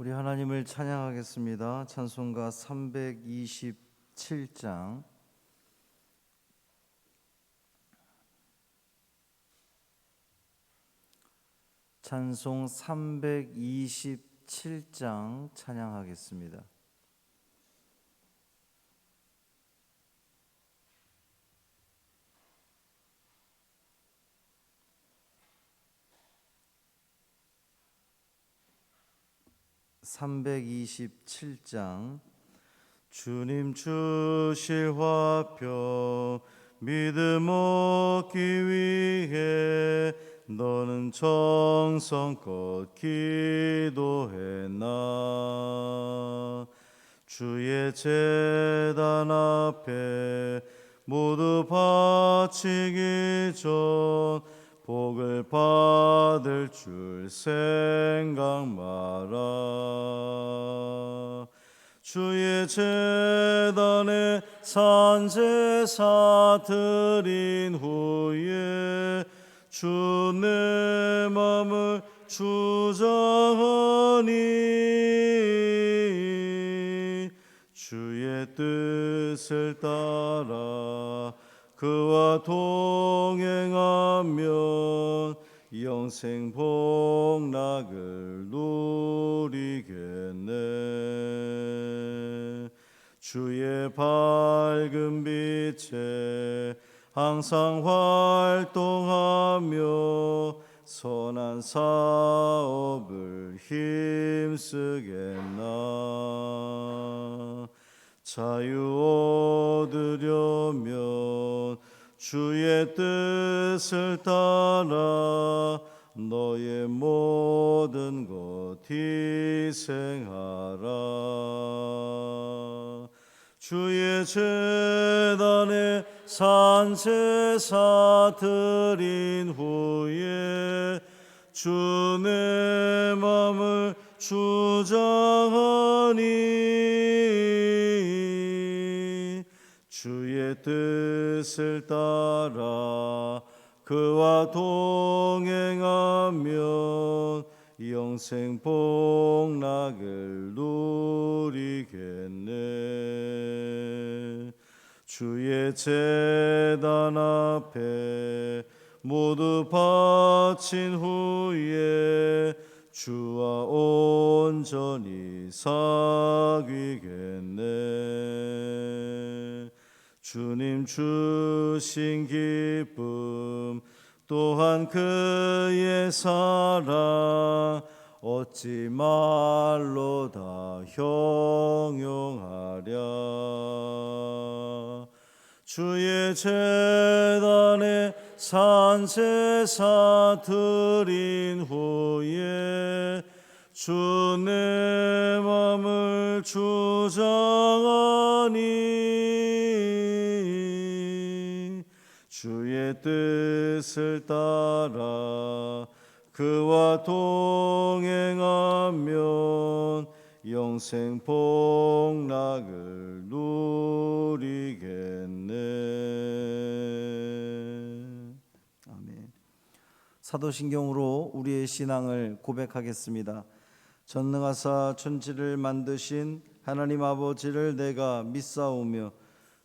우리 하나님을 찬양하겠습니다. 찬송가 327장 찬송 327장 찬양하겠습니다. (327장) 주님 주실 화평 믿음 얻기 위해 너는 정성껏 기도했나? 주의 재단 앞에 모두 바치기 전 복을 받을 줄 생각 마라. 주의 재단에 산제사 드린 후에 주내 맘을 주장하니 주의 뜻을 따라 그와 동행하면 영생 복락을 누리겠네. 주의 밝은 빛에 항상 활동하며 선한 사업을 힘쓰겠나 자유 얻으려면 주의 뜻을 따라 너의 모든 것 희생하라. 주의 재단에 산제사 드린 후에 주내 맘을 주장하니 주의 뜻을 따라 그와 동행하면 영생 복락을 누리겠네. 주의 재단 앞에 모두 바친 후에 주와 온전히 사귀겠네 주님 주신 기쁨 또한 그의 사랑 어찌 말로 다 형용하랴. 주의 재단에 산제사 드린 후에 주내 맘을 주장하니 주의 뜻을 따라 그와 동행하면 영생 복락을 누리겠네. 아멘. 사도신경으로 우리의 신앙을 고백하겠습니다. 전능하사 천지를 만드신 하나님 아버지를 내가 믿사오며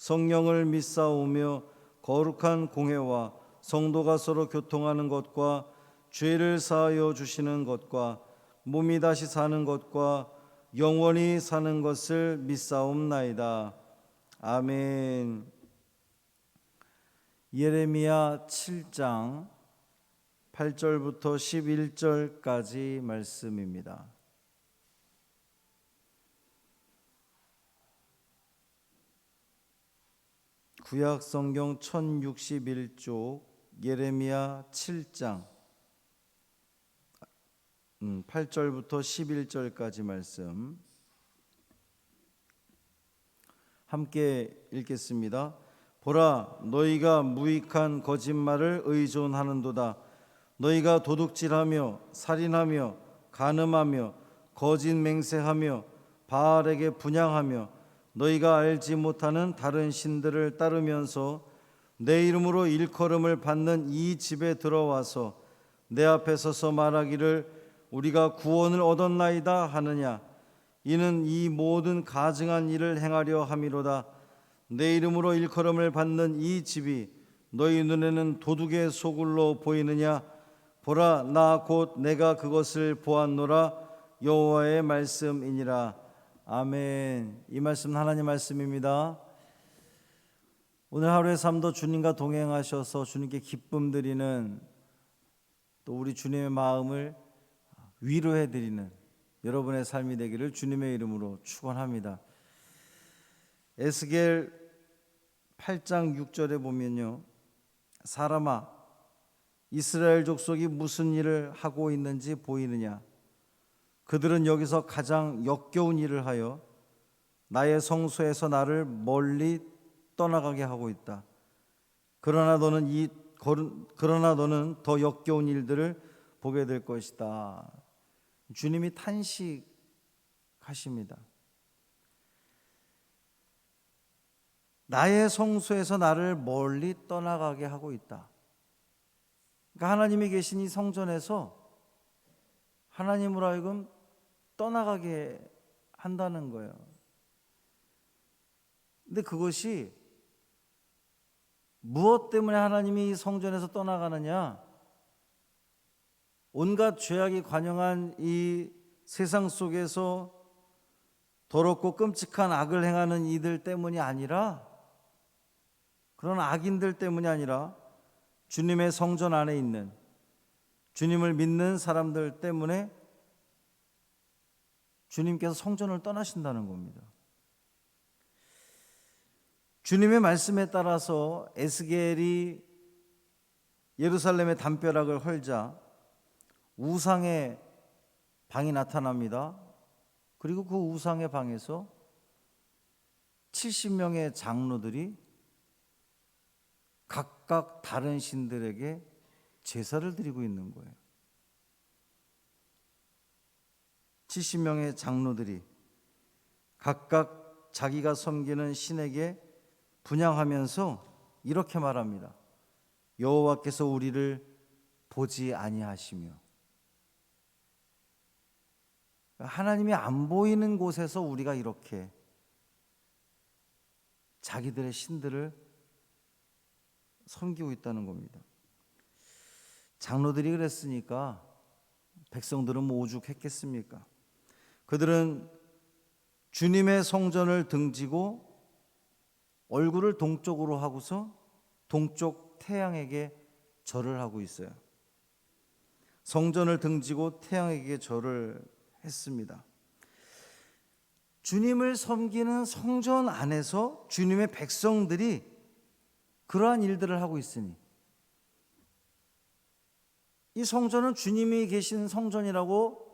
성령을 믿사오며 거룩한 공회와 성도가 서로 교통하는 것과 죄를 사하여 주시는 것과 몸이 다시 사는 것과 영원히 사는 것을 믿사옵나이다. 아멘. 예레미야 7장 8절부터 11절까지 말씀입니다. 구약 성경 1061쪽 예레미야 7장 음, 8절부터 11절까지 말씀 함께 읽겠습니다. 보라 너희가 무익한 거짓말을 의존하는도다 너희가 도둑질하며 살인하며 간음하며 거짓 맹세하며 바알에게 분양하며 너희가 알지 못하는 다른 신들을 따르면서 내 이름으로 일컬음을 받는 이 집에 들어와서 내 앞에 서서 말하기를 우리가 구원을 얻었나이다 하느냐. 이는 이 모든 가증한 일을 행하려 함이로다. 내 이름으로 일컬음을 받는 이 집이 너희 눈에는 도둑의 소굴로 보이느냐? 보라 나 곧 내가 그것을 보았노라. 여호와의 말씀이니라 아멘 이 말씀 하나님 말씀입니다 오늘 하루의 삶도 주님과 동행하셔서 주님께 기쁨 드리는 또 우리 주님의 마음을 위로해 드리는 여러분의 삶이 되기를 주님의 이름으로 축원합니다. 에스겔 8장 6절에 보면요. 사람아 이스라엘 족속이 무슨 일을 하고 있는지 보이느냐 그들은 여기서 가장 역겨운 일을 하여 나의 성소에서 나를 멀리 떠나가게 하고 있다. 그러나 너는 이 그러나 너는 더 역겨운 일들을 보게 될 것이다. 주님이 탄식하십니다. 나의 성소에서 나를 멀리 떠나가게 하고 있다. 그러니까 하나님이 계신 이 성전에서 하나님으로 하여금 떠나가게 한다는 거예요. 근데 그것이 무엇 때문에 하나님이 성전에서 떠나가느냐? 온갖 죄악이 관영한 이 세상 속에서 더럽고 끔찍한 악을 행하는 이들 때문이 아니라 그런 악인들 때문이 아니라 주님의 성전 안에 있는 주님을 믿는 사람들 때문에 주님께서 성전을 떠나신다는 겁니다. 주님의 말씀에 따라서 에스겔이 예루살렘의 담벼락을 헐자 우상의 방이 나타납니다. 그리고 그 우상의 방에서 70명의 장로들이 각각 다른 신들에게 제사를 드리고 있는 거예요. 70명의 장로들이 각각 자기가 섬기는 신에게 분양하면서 이렇게 말합니다. 여호와께서 우리를 보지 아니하시며 하나님이 안 보이는 곳에서 우리가 이렇게 자기들의 신들을 섬기고 있다는 겁니다. 장로들이 그랬으니까 백성들은 뭐 오죽했겠습니까? 그들은 주님의 성전을 등지고 얼굴을 동쪽으로 하고서 동쪽 태양에게 절을 하고 있어요. 성전을 등지고 태양에게 절을 했습니다. 주님을 섬기는 성전 안에서 주님의 백성들이 그러한 일들을 하고 있으니 이 성전은 주님이 계신 성전이라고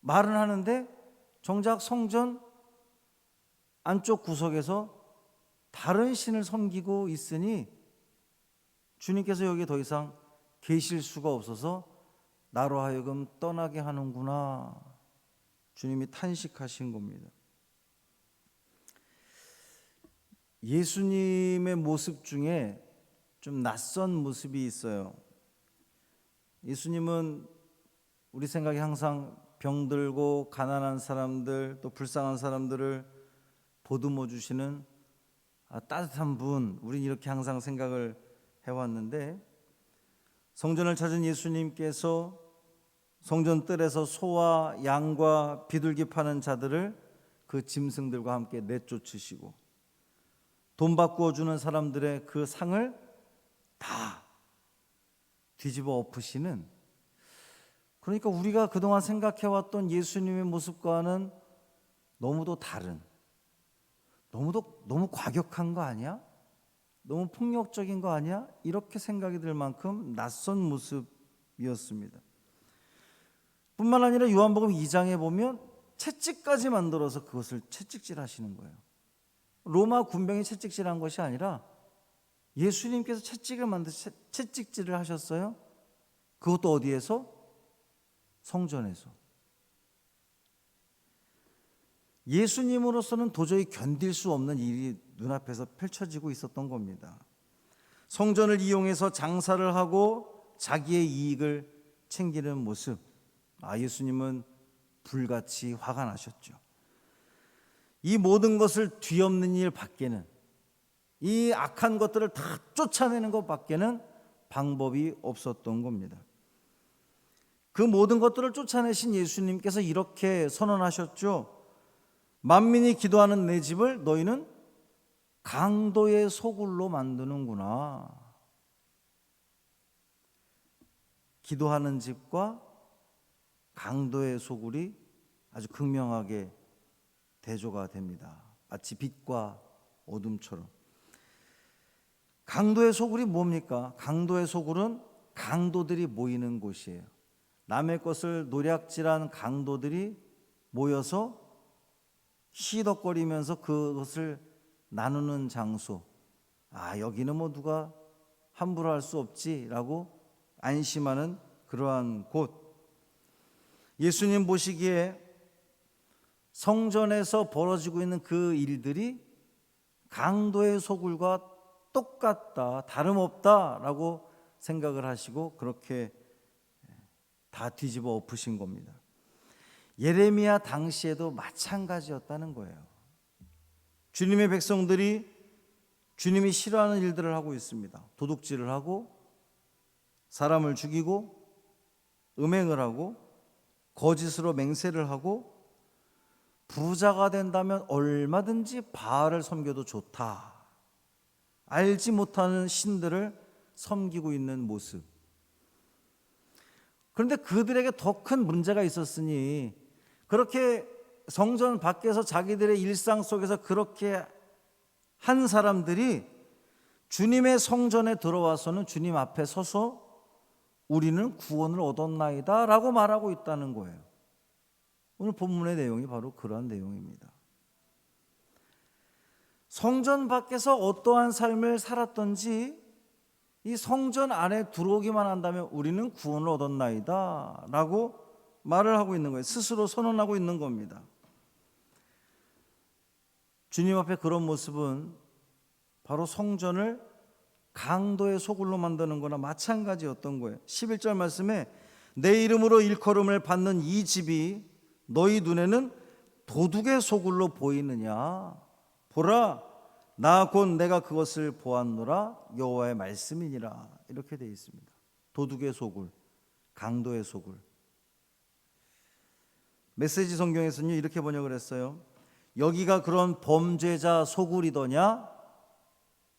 말은 하는데 정작 성전 안쪽 구석에서 다른 신을 섬기고 있으니 주님께서 여기 더 이상 계실 수가 없어서 나로 하여금 떠나게 하는구나. 주님이 탄식하신 겁니다. 예수님의 모습 중에 좀 낯선 모습이 있어요. 예수님은 우리 생각에 항상 병들고 가난한 사람들 또 불쌍한 사람들을 보듬어 주시는 아, 따뜻한 분, 우린 이렇게 항상 생각을 해왔는데 성전을 찾은 예수님께서 성전 뜰에서 소와 양과 비둘기 파는 자들을 그 짐승들과 함께 내쫓으시고 돈 바꾸어 주는 사람들의 그 상을 다 뒤집어 엎으시는 그러니까 우리가 그동안 생각해 왔던 예수님의 모습과는 너무도 다른 너무도 너무 과격한 거 아니야? 너무 폭력적인 거 아니야? 이렇게 생각이 들 만큼 낯선 모습이었습니다. 뿐만 아니라 요한복음 2장에 보면 채찍까지 만들어서 그것을 채찍질 하시는 거예요. 로마 군병이 채찍질한 것이 아니라 예수님께서 채찍을 만드 채- 채찍질을 하셨어요. 그것도 어디에서? 성전에서. 예수님으로서는 도저히 견딜 수 없는 일이 눈앞에서 펼쳐지고 있었던 겁니다. 성전을 이용해서 장사를 하고 자기의 이익을 챙기는 모습. 아, 예수님은 불같이 화가 나셨죠. 이 모든 것을 뒤엎는 일 밖에는 이 악한 것들을 다 쫓아내는 것 밖에는 방법이 없었던 겁니다. 그 모든 것들을 쫓아내신 예수님께서 이렇게 선언하셨죠. 만민이 기도하는 내 집을 너희는 강도의 소굴로 만드는구나. 기도하는 집과 강도의 소굴이 아주 극명하게 대조가 됩니다. 마치 빛과 어둠처럼. 강도의 소굴이 뭡니까? 강도의 소굴은 강도들이 모이는 곳이에요. 남의 것을 노략질한 강도들이 모여서 시덕거리면서 그것을 나누는 장소. 아, 여기는 뭐 누가 함부로 할 수 없지라고 안심하는 그러한 곳. 예수님 보시기에 성전에서 벌어지고 있는 그 일들이 강도의 소굴과 똑같다, 다름없다라고 생각을 하시고 그렇게 다 뒤집어 엎으신 겁니다. 예레미야 당시에도 마찬가지였다는 거예요. 주님의 백성들이 주님이 싫어하는 일들을 하고 있습니다. 도둑질을 하고 사람을 죽이고 음행을 하고 거짓으로 맹세를 하고 부자가 된다면 얼마든지 바알을 섬겨도 좋다. 알지 못하는 신들을 섬기고 있는 모습. 그런데 그들에게 더 큰 문제가 있었으니 그렇게 성전 밖에서 자기들의 일상 속에서 그렇게 한 사람들이 주님의 성전에 들어와서는 주님 앞에 서서 우리는 구원을 얻었나이다 라고 말하고 있다는 거예요. 오늘 본문의 내용이 바로 그러한 내용입니다. 성전 밖에서 어떠한 삶을 살았던지 이 성전 안에 들어오기만 한다면 우리는 구원을 얻었나이다 라고 말을 하고 있는 거예요. 스스로 선언하고 있는 겁니다. 주님 앞에 그런 모습은 바로 성전을 강도의 소굴로 만드는 거나 마찬가지였던 거예요. 11절 말씀에 내 이름으로 일컬음을 받는 이 집이 너희 눈에는 도둑의 소굴로 보이느냐 보라 나 곧 내가 그것을 보았노라 여호와의 말씀이니라 이렇게 되어 있습니다. 도둑의 소굴, 강도의 소굴. 메시지 성경에서는 이렇게 번역을 했어요. 여기가 그런 범죄자 소굴이더냐?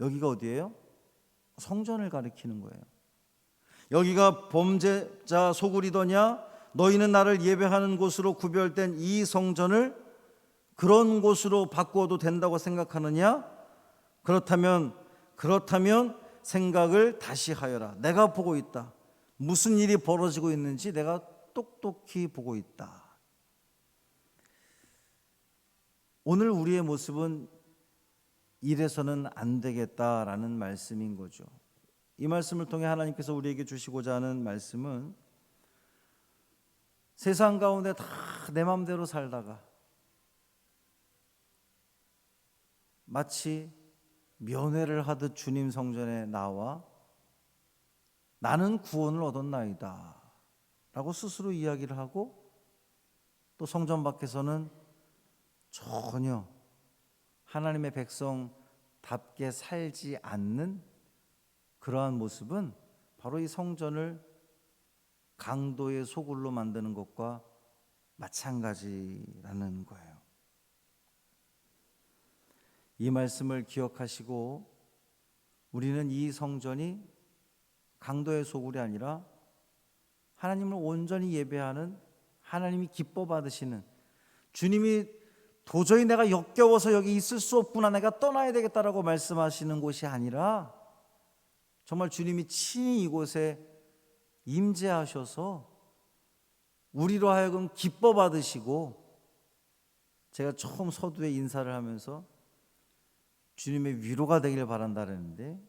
여기가 어디예요? 성전을 가리키는 거예요. 여기가 범죄자 소굴이더냐? 너희는 나를 예배하는 곳으로 구별된 이 성전을 그런 곳으로 바꾸어도 된다고 생각하느냐? 그렇다면 그렇다면 생각을 다시 하여라. 내가 보고 있다. 무슨 일이 벌어지고 있는지 내가 똑똑히 보고 있다. 오늘 우리의 모습은 이래서는 안 되겠다라는 말씀인 거죠. 이 말씀을 통해 하나님께서 우리에게 주시고자 하는 말씀은 세상 가운데 다 내 마음대로 살다가 마치 면회를 하듯 주님 성전에 나와 나는 구원을 얻었나이다 라고 스스로 이야기를 하고 또 성전 밖에서는 전혀 하나님의 백성답게 살지 않는 그러한 모습은 바로 이 성전을 강도의 소굴로 만드는 것과 마찬가지라는 거예요. 이 말씀을 기억하시고 우리는 이 성전이 강도의 소굴이 아니라 하나님을 온전히 예배하는 하나님이 기뻐 받으시는 주님이 도저히 내가 역겨워서 여기 있을 수 없구나 내가 떠나야 되겠다라고 말씀하시는 곳이 아니라 정말 주님이 친히 이곳에 임재하셔서 우리로 하여금 기뻐 받으시고 제가 처음 서두에 인사를 하면서 주님의 위로가 되길 바란다는데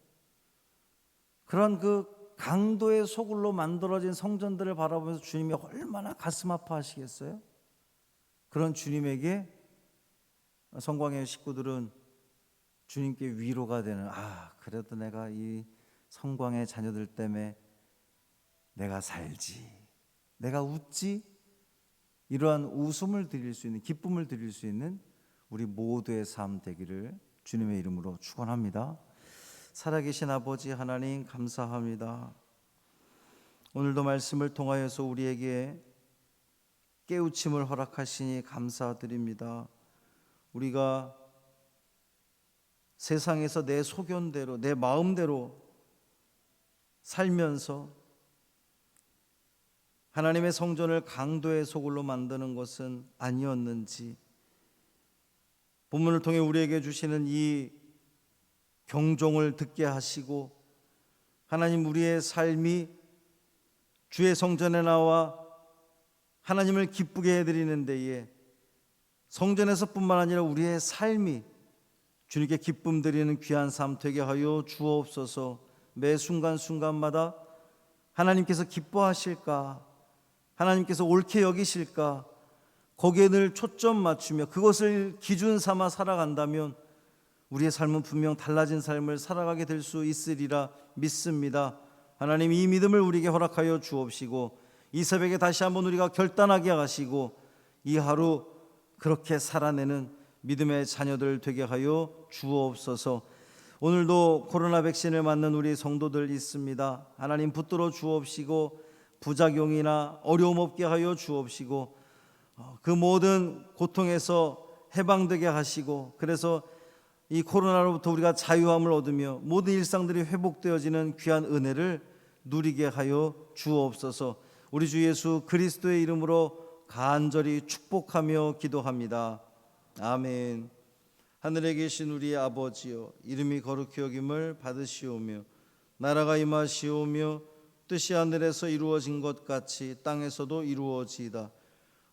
그런 그 강도의 소굴로 만들어진 성전들을 바라보면서 주님이 얼마나 가슴 아파하시겠어요? 그런 주님에게 성광의 식구들은 주님께 위로가 되는 아 그래도 내가 이 성광의 자녀들 때문에 내가 살지 내가 웃지 이러한 웃음을 드릴 수 있는 기쁨을 드릴 수 있는 우리 모두의 삶 되기를 주님의 이름으로 축원합니다. 살아계신 아버지 하나님 감사합니다. 오늘도 말씀을 통하여서 우리에게 깨우침을 허락하시니 감사드립니다. 우리가 세상에서 내 소견대로 내 마음대로 살면서 하나님의 성전을 강도의 소굴로 만드는 것은 아니었는지 본문을 통해 우리에게 주시는 이 경종을 듣게 하시고 하나님 우리의 삶이 주의 성전에 나와 하나님을 기쁘게 해드리는 데에 성전에서뿐만 아니라 우리의 삶이 주님께 기쁨 드리는 귀한 삶 되게 하여 주옵소서. 매 순간순간마다 하나님께서 기뻐하실까? 하나님께서 옳게 여기실까 거기에 늘 초점 맞추며 그것을 기준 삼아 살아간다면 우리의 삶은 분명 달라진 삶을 살아가게 될 수 있으리라 믿습니다. 하나님 이 믿음을 우리에게 허락하여 주옵시고 이 새벽에 다시 한번 우리가 결단하게 하시고 이 하루 그렇게 살아내는 믿음의 자녀들 되게 하여 주옵소서. 오늘도 코로나 백신을 맞는 우리 성도들 있습니다. 하나님 붙들어 주옵시고 부작용이나 어려움 없게 하여 주옵시고 어, 그 모든 고통에서 해방되게 하시고 그래서 이 코로나로부터 우리가 자유함을 얻으며 모든 일상들이 회복되어지는 귀한 은혜를 누리게 하여 주옵소서. 우리 주 예수 그리스도의 이름으로 간절히 축복하며 기도합니다. 아멘. 하늘에 계신 우리 아버지여 이름이 거룩히 여김을 받으시오며 나라가 임하시오며 뜻이 하늘에서 이루어진 것 같이 땅에서도 이루어지이다.